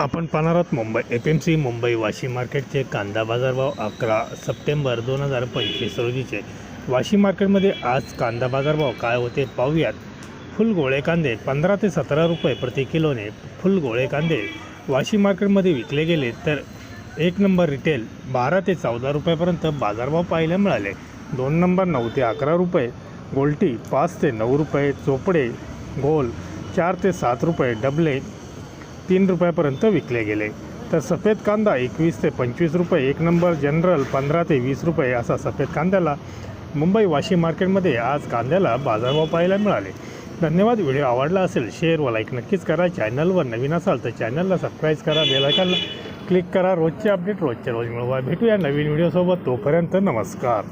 आपण पाहणार आहोत Mumbai F M C Mumbai Washim मार्केटचे कांदा बाजारभाव अकरा सप्टेंबर दोन हजार पंचवीस रोजीचे. वाशिम मार्केटमध्ये आज कांदा बाजारभाव काय होते पाहूयात. फुल गोळे कांदे पंधरा ते सतरा रुपये प्रति किलोने फुल गोळे कांदे वाशिम मार्केटमध्ये विकले गेले तर एक नंबर रिटेल बारा ते चौदा रुपयापर्यंत बाजारभाव पाहायला मिळाले. दोन नंबर नऊ ते अकरा रुपये गोल्टी पाच ते नऊ रुपये चोपडे गोल चार ते सात रुपये डबले तीन रुपयापर्यंत विकले गेले. तर सफेद कांदा एकवीस ते पंचवीस रुपये एक नंबर जनरल पंधरा ते वीस रुपये असा सफेद कांद्याला मुंबई वाशी मार्केटमध्ये आज कांद्याला बाजारभाव पाहायला मिळाले. धन्यवाद व्हिडिओ आवडला असेल शेअर व लाईक नक्कीच करा. चॅनलवर नवीन असाल तर चॅनलला सबस्क्राईब करा बेलायकनला क्लिक करा. रोजचे अपडेट रोजच्या रोज मिळवा. भेटूया नवीन व्हिडिओसोबत तोपर्यंत नमस्कार.